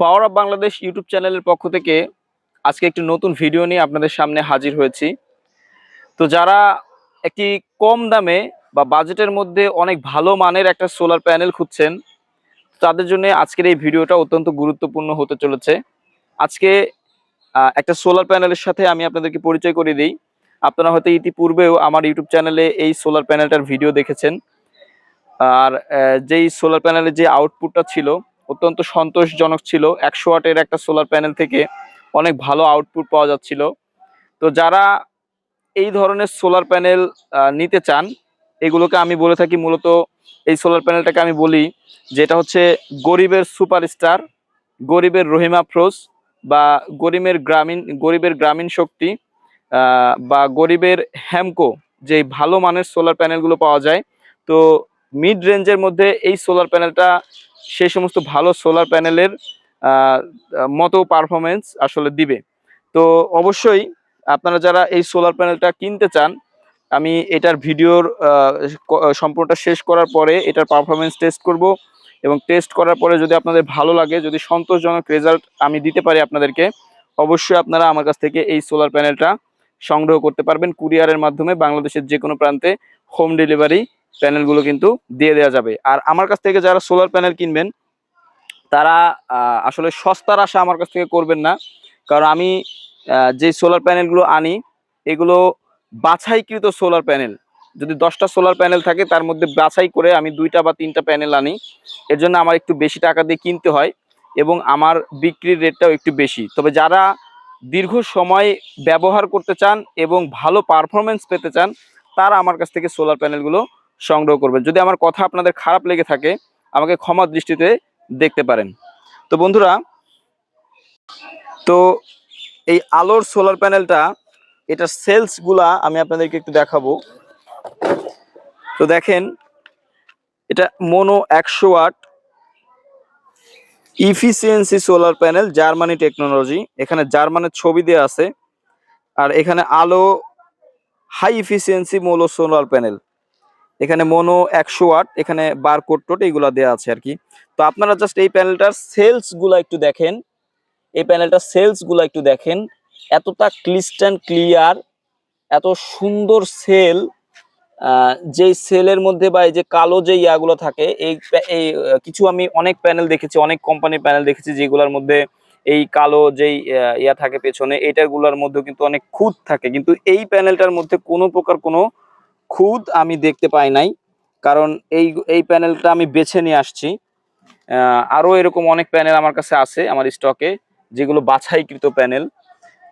Power of Bangladesh YouTube চ্যানেলের পক্ষ থেকে আজকে একটি নতুন ভিডিও নিয়ে আপনাদের সামনে হাজির হয়েছি। তো যারা একটি কম দামে বা বাজেটের মধ্যে অনেক ভালো মানের একটা সোলার প্যানেল খুঁজছেন, তাদের জন্য আজকের এই ভিডিওটা অত্যন্ত গুরুত্বপূর্ণ হতে চলেছে। আজকে একটা সোলার প্যানেলের সাথে আমি আপনাদেরকে পরিচয় করে দিই। আপনারা হয়তো ইতিপূর্বেও আমার ইউটিউব চ্যানেলে এই সোলার প্যানেলটার ভিডিও দেখেছেন। আর যেই সোলার প্যানেলের যে আউটপুটটা ছিল অত্যন্ত সন্তোষজনক ছিল। একশো ওয়াটের একটা সোলার প্যানেল থেকে অনেক ভালো আউটপুট পাওয়া যাচ্ছিল। তো যারা এই ধরনের সোলার প্যানেল নিতে চান, এগুলোকে আমি বলে থাকি মূলত, এই সোলার প্যানেলটাকে আমি বলি যেটা হচ্ছে গরিবের সুপারস্টার গরিবের রহিমা ফ্রোজ বা গরিবের গ্রামীণ গরিবের গ্রামীণ শক্তি বা গরিবের হ্যামকো যে ভালো মানের সোলার প্যানেলগুলো পাওয়া যায়। তো মিড রেঞ্জের মধ্যে এই সোলার প্যানেলটা সেই সমস্ত ভালো সোলার প্যানেলের মতো পারফরমেন্স আসলে দিবে। তো অবশ্যই আপনারা যারা এই সোলার প্যানেলটা কিনতে চান, আমি এটার ভিডিওর সম্পূর্ণটা শেষ করার পরে এটার পারফরমেন্স টেস্ট করব এবং টেস্ট করার পরে যদি আপনাদের ভালো লাগে, যদি সন্তোষজনক রেজাল্ট আমি দিতে পারি আপনাদেরকে, অবশ্যই আপনারা আমার কাছ থেকে এই সোলার প্যানেলটা সংগ্রহ করতে পারবেন। কুরিয়ারের মাধ্যমে বাংলাদেশের যে কোনো প্রান্তে হোম ডেলিভারি প্যানেলগুলো কিন্তু দিয়ে দেওয়া যাবে। আর আমার কাছ থেকে যারা সোলার প্যানেল কিনবেন, তারা আসলে সস্তার আশা আমার কাছ থেকে করবেন না। কারণ আমি যে সোলার প্যানেলগুলো আনি, এগুলো বাছাইকৃত সোলার প্যানেল যদি দশটা সোলার প্যানেল থাকে, তার মধ্যে বাছাই করে আমি দুইটা বা তিনটা প্যানেল আনি। এর জন্য আমার একটু বেশি টাকা দিয়ে কিনতে হয় এবং আমার বিক্রির রেটটাও একটু বেশি। তবে যারা দীর্ঘ সময় ব্যবহার করতে চান এবং ভালো পারফরমেন্স পেতে চান, তারা আমার কাছ থেকে সোলার প্যানেলগুলো সংগ্রহ করবেন। যদি আমার কথা আপনাদের খারাপ লেগে থাকে, আমাকে ক্ষমা দৃষ্টিতে দেখতে পারেন। তো বন্ধুরা, তো এই আলোর সোলার প্যানেলটা, এটার সেলসগুলা আমি আপনাদেরকে একটু দেখাবো। তো দেখেন, এটা মোনো একশো watt efficiency solar panel Germany technology এখানে জার্মানের ছবি দেওয়া আছে। আর এখানে আলো হাই ইফিসিয়েন্সি মোলো সোলার প্যানেল এখানে মোনো একশো ওয়াট এখানে বার কোড এইগুলো দেওয়া আছে আর কি। তো আপনারা জাস্ট এই প্যানেলটার সেলসগুলা একটু দেখেন। এই প্যানেলটার সেলসগুলা একটু দেখেন। এতটা ক্লিস্টান ক্লিয়ার এত সুন্দর সেল যেই সেলের মধ্যে বা এই যে কালো যে ইয়াগুলো থাকে, এই এই কিছু আমি অনেক প্যানেল দেখেছি, অনেক কোম্পানির প্যানেল দেখেছি যেগুলোর মধ্যে এই কালো যেই ইয়া থাকে পেছনে এইটারগুলার মধ্যে কিন্তু অনেক খুঁত থাকে। কিন্তু এই প্যানেলটার মধ্যে কোনো প্রকার কোনো খুঁত আমি দেখতে পাই নাই, কারণ এই এই প্যানেলটা আমি বেছে নিয়ে আসছি। আরও এরকম অনেক প্যানেল আমার কাছে আছে আমার স্টকে, যেগুলো বাছাইকৃত প্যানেল।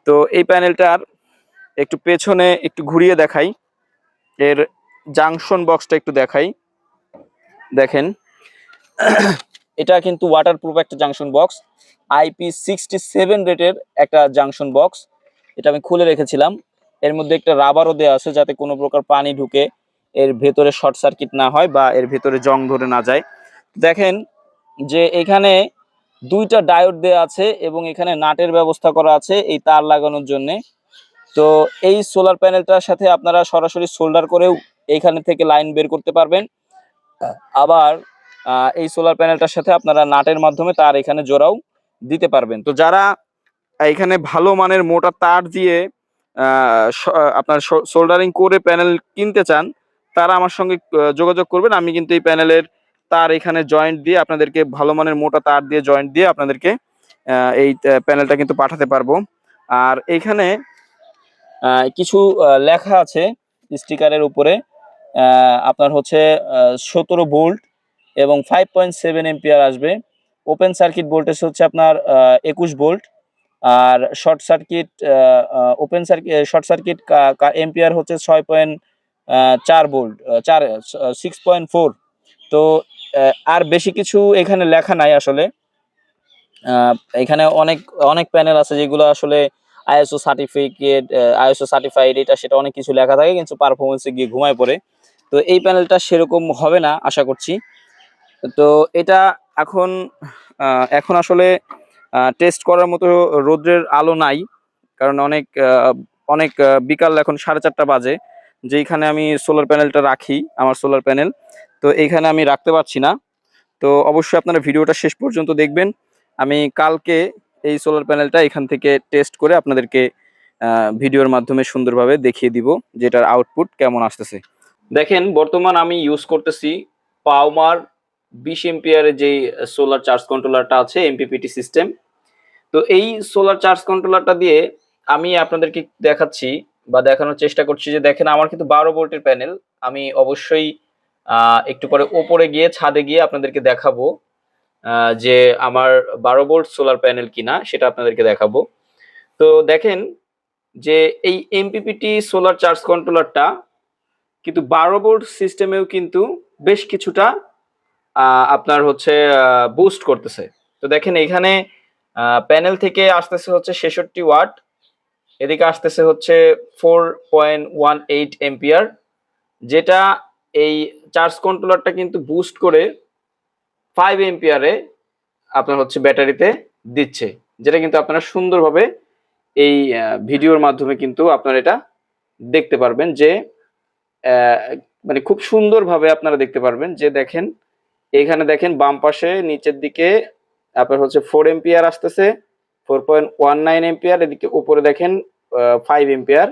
তো এই প্যানেলটার একটু পেছনে একটু ঘুরিয়ে দেখাই, এর জাংশন বক্সটা একটু দেখাই। দেখেন, এটা কিন্তু ওয়াটারপ্রুফ একটা junction box IP sixty seven রেটের একটা জাংশন বক্স, এটা আমি খুলে রেখেছিলাম। এর মধ্যে একটা রাবারও দেওয়া আছে যাতে কোনো প্রকার পানি ঢুকে এর ভেতরে শর্ট সার্কিট না হয় বা এর ভেতরে জং ধরে না যায়। দেখেন যে এখানে দুইটা ডায়োড দেওয়া আছে এবং এখানে নাটের ব্যবস্থা করা আছে এই তার লাগানোর জন্য। তো এই সোলার প্যানেলটার সাথে আপনারা সরাসরি সোল্ডার করেও এইখানে থেকে লাইন বের করতে পারবেন। আবার এই সোলার প্যানেলটার সাথে আপনারা নাটের মাধ্যমে তার এখানে জোড়াও দিতে পারবেন। তো যারা এখানে ভালো মানের মোটা তার দিয়ে আপনার সোল্ডারিং করে প্যানেল কিনতে চান তারা আমার সঙ্গে যোগাযোগ করবেন। আমি কিন্তু এই প্যানেলের তার এখানে জয়েন্ট দিয়ে আপনাদেরকে ভালো মানের মোটা তার দিয়ে জয়েন্ট দিয়ে আপনাদেরকে এই প্যানেলটা কিন্তু পাঠাতে পারব। আর এইখানে আহ, কিছু লেখা আছে স্টিকারের উপরে। আপনার হচ্ছে সতেরো ভোল্ট এবং ফাইভ পয়েন্ট সেভেন এম্পিয়ার আসবে। ওপেন সার্কিট ভোল্টেজ হচ্ছে আপনার একুশ ভোল্ট। আর short circuit open circuit short circuit ampere হচ্ছে ছয় পয়েন্ট চার ভোল্ট চার সিক্স পয়েন্ট ফোর তো আর বেশি কিছু এখানে লেখা নাই আসলে। এখানে অনেক অনেক প্যানেল আছে যেগুলো আসলে আইএসও সার্টিফিকেট আইএসও সার্টিফাইড এটা সেটা অনেক কিছু লেখা থাকে, কিন্তু পারফরমেন্সে গিয়ে ঘুমায় পড়ে। তো এই প্যানেলটা সেরকম হবে না, আশা করছি। তো, এটা এখন এখন আসলে টেস্ট করার মতো রোদ্রের আলো নাই, কারণ অনেক অনেক বিকাল এখন সাড়ে চারটা বাজে, যেইখানে আমি সোলার প্যানেলটা রাখি, আমার সোলার প্যানেল তো এইখানে আমি রাখতে পারছি না। তো অবশ্যই আপনারা ভিডিওটা শেষ পর্যন্ত দেখবেন। আমি কালকে এই সোলার প্যানেলটা এখান থেকে টেস্ট করে আপনাদেরকে ভিডিওর মাধ্যমে সুন্দরভাবে দেখিয়ে দিব, যেটার আউটপুট কেমন আসতেছে। দেখেন, বর্তমান আমি ইউজ করতেছি পাওমার বিশ এম্পিয়ারের যে সোলার চার্জ কন্ট্রোলারটা আছে এমপিপিটি সিস্টেম তো এই সোলার চার্জ কন্ট্রোলারটা দিয়ে আমি আপনাদেরকে দেখাচ্ছি বা দেখানোর চেষ্টা করছি যে দেখেন, আমার কিন্তু বারো ভোল্টের প্যানেল। আমি অবশ্যই একটু পরে ওপরে গিয়ে, ছাদে গিয়ে আপনাদেরকে দেখাবো যে আমার বারো ভোল্ট সোলার প্যানেল কিনা, সেটা আপনাদেরকে দেখাবো। তো দেখেন যে এই এমপিপিটি সোলার চার্জ কন্ট্রোলারটা কিন্তু বারো ভোল্ট সিস্টেমেও কিন্তু বেশ কিছুটা আপনার হচ্ছে বুস্ট করতেছে। তো দেখেন এখানে প্যানেল থেকে আসতেছে হচ্ছে ছেষট্টি ওয়াট, এদিকে আসতেছে হচ্ছে four point one eight ampere যেটা এই চার্জ কন্ট্রোলারটা কিন্তু বুস্ট করে ফাইভ এম্পিয়ারে আপনার হচ্ছে ব্যাটারিতে দিচ্ছে, যেটা কিন্তু আপনারা সুন্দরভাবে এই ভিডিওর মাধ্যমে কিন্তু আপনারা এটা দেখতে পারবেন যে মানে খুব সুন্দরভাবে আপনারা দেখতে পারবেন যে দেখেন এখানে দেখেন বাম পাশে নিচের দিকে আপনার হচ্ছে ফোর এম্পিয়ার আসতেছে four point one nine ampere এদিকে উপরে দেখেন ফাইভ এম্পিয়ার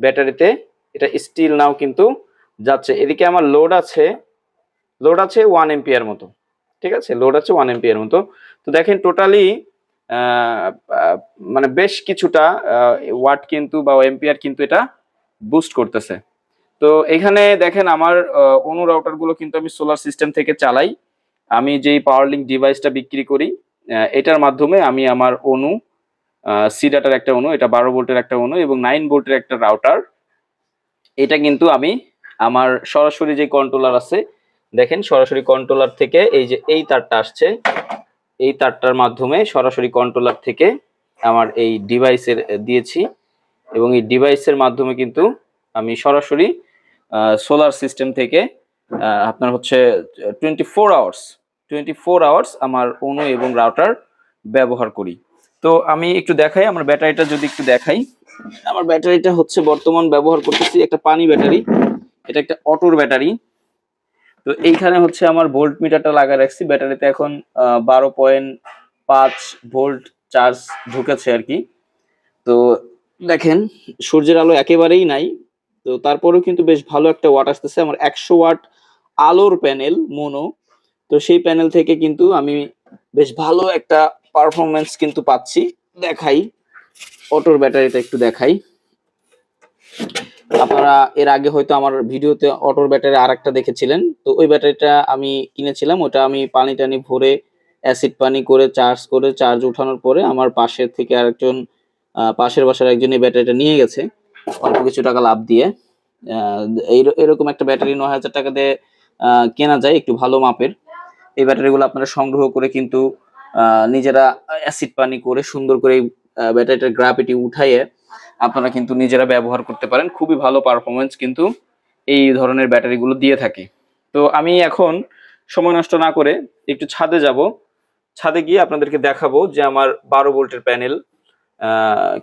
ব্যাটারিতে, এটা স্টিল নাও কিন্তু যাচ্ছে। এদিকে আমার লোড আছে লোড আছে ওয়ান এম্পিয়ার মতো, ঠিক আছে? লোড আছে ওয়ান এম্পিয়ার মতো। তো দেখেন টোটালি মানে বেশ কিছুটা ওয়াট কিন্তু বা এম্পিয়ার কিন্তু এটা বুস্ট করতেছে। তো এখানে দেখেন আমার অনু রাউটারগুলো কিন্তু আমি সোলার সিস্টেম থেকে চালাই। আমি যেই পাওয়ার লিঙ্ক ডিভাইসটা বিক্রি করি এটার মাধ্যমে আমি আমার অনু সি ডাটার একটা অনু, এটা বারো ভোল্টের একটা অনু এবং নাইন ভোল্টের একটা রাউটার এটা কিন্তু আমি আমার সরাসরি যে কন্ট্রোলার আছে, দেখেন সরাসরি কন্ট্রোলার থেকে এই যে এই তারটা আসছে, এই তারটার মাধ্যমে সরাসরি কন্ট্রোলার থেকে আমার এই ডিভাইসের দিয়েছি এবং এই ডিভাইসের মাধ্যমে কিন্তু আমি সরাসরি সোলার সিস্টেম থেকে আপনার হচ্ছে twenty four hours twenty four hours আমার অনু এবং রাউটার ব্যবহার করি। তো আমি একটু দেখাই, আমার ব্যাটারিটা যদি একটু দেখাই। আমার ব্যাটারিটা হচ্ছে বর্তমান ব্যবহার করতেছি একটা পানি ব্যাটারি, এটা একটা অটোর ব্যাটারি। তো এইখানে হচ্ছে আমার ভোল্ট মিটারটা লাগা রাখছি, ব্যাটারিতে এখন বারো পয়েন্ট পাঁচ ভোল্ট চার্জ ঢুকেছে আর কি। তো দেখেন, সূর্যের আলো একেবারেই নাই তো তারপরেও কিন্তু বেশ ভালো একটা ওয়াট আসতেছে। আমার একশো ওয়াট আলোর প্যানেল, মোনো। তো সেই প্যানেল থেকে কিন্তু আমি বেশ ভালো একটা পারফরমেন্স কিন্তু পাচ্ছি। দেখাই। অটোর ব্যাটারিটা একটু দেখাই। আপনারা এর আগে হয়তো আমার ভিডিওতে অটোর ব্যাটারি আর একটা দেখেছিলেন। তো ওই ব্যাটারিটা আমি কিনেছিলাম। ওটা আমি পানি টানি ভরে অ্যাসিড পানি করে চার্জ করে, চার্জ উঠানোর পরে আমার পাশের থেকে আরেকজন পাশের বাসার একজন এই ব্যাটারিটা নিয়ে গেছে। অল্প কিছু টাকা লাভ দিয়ে এরকম একটা ব্যাটারি নয় হাজার টাকা দিয়ে কেনা যায় একটু ভালো মাপের। এই ব্যাটারিগুলো আপনারা সংগ্রহ করে কিন্তু নিজেরা অ্যাসিড পানি করে সুন্দর করে এই ব্যাটারিটার গ্রাভিটি উঠাইয়ে আপনারা কিন্তু নিজেরা ব্যবহার করতে পারেন। খুবই ভালো পারফরমেন্স কিন্তু এই ধরনের ব্যাটারিগুলো দিয়ে থাকে। তো আমি এখন সময় নষ্ট না করে একটু ছাদে যাব। ছাদে গিয়ে আপনাদেরকে দেখাবো যে আমার বারো ভোল্টের প্যানেল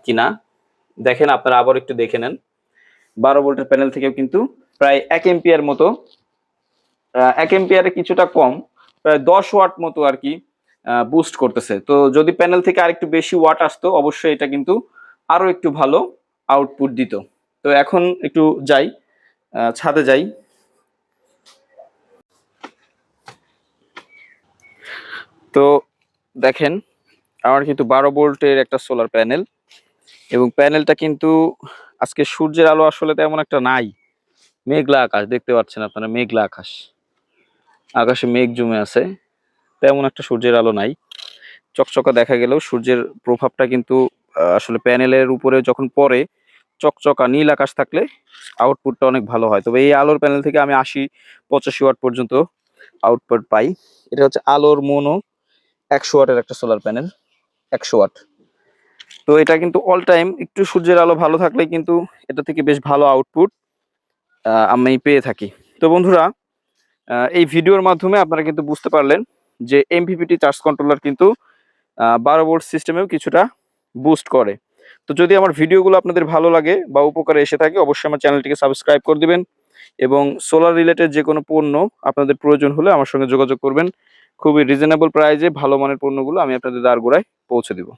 কিনা। দেখেন, আপনারা আবার একটু দেখে নেন। বারো ভোল্টের প্যানেল থেকেও কিন্তু প্রায় এক এম্পিয়ার মতো এক এম্পিয়ারে কিছুটা কম, প্রায় দশ ওয়াট মতো আর কি বুস্ট করতেছে। তো যদি প্যানেল থেকে আরেকটু বেশি ওয়াট আসতো, অবশ্যই এটা কিন্তু আরও একটু ভালো আউটপুট দিত। তো এখন একটু যাই ছাদে যাই। তো দেখেন, আমার কিন্তু বারো ভোল্টের একটা সোলার প্যানেল এবং প্যানেলটা কিন্তু আজকে সূর্যের আলো আসলে তেমন একটা নাই। মেঘলা আকাশ, দেখতে পাচ্ছেন আপনারা, মেঘলা আকাশ। আকাশে মেঘ জমে আছে, তেমন একটা সূর্যের আলো নাই। চকচকা দেখা গেলেও সূর্যের প্রভাবটা কিন্তু আসলে প্যানেলের উপরে যখন পড়ে, চকচকা নীল আকাশ থাকলে আউটপুটটা অনেক ভালো হয়। তবে এই আলোর প্যানেল থেকে আমি আশি, পঁচাশি ওয়াট পর্যন্ত আউটপুট পাই। এটা হচ্ছে আলোর মোনো একশো ওয়াটের একটা সোলার প্যানেল একশো ওয়াট। তো এটা কিন্তু অল টাইম একটু সূর্যের আলো ভালো থাকলে কিন্তু এটা থেকে বেশ ভালো আউটপুট আমি পেয়ে থাকি। তো বন্ধুরা এই ভিডিওর মাধ্যমে আপনারা কিন্তু বুঝতে পারলেন যে এমপিপিটি চার্জ কন্ট্রোলার কিন্তু বারো ভোল্ট সিস্টেমেও কিছুটা বুস্ট করে। তো যদি আমার ভিডিওগুলো আপনাদের ভালো লাগে বা উপকারে এসে থাকে, অবশ্যই আমার চ্যানেলটিকে সাবস্ক্রাইব করে দিবেন এবং সোলার রিলেটেড যে কোনো পণ্য আপনাদের প্রয়োজন হলে আমার সঙ্গে যোগাযোগ করবেন। খুবই রিজনেবল প্রাইজে ভালো মানের পণ্যগুলো আমি আপনাদের দ্বার গোড়ায় পৌঁছে দিব।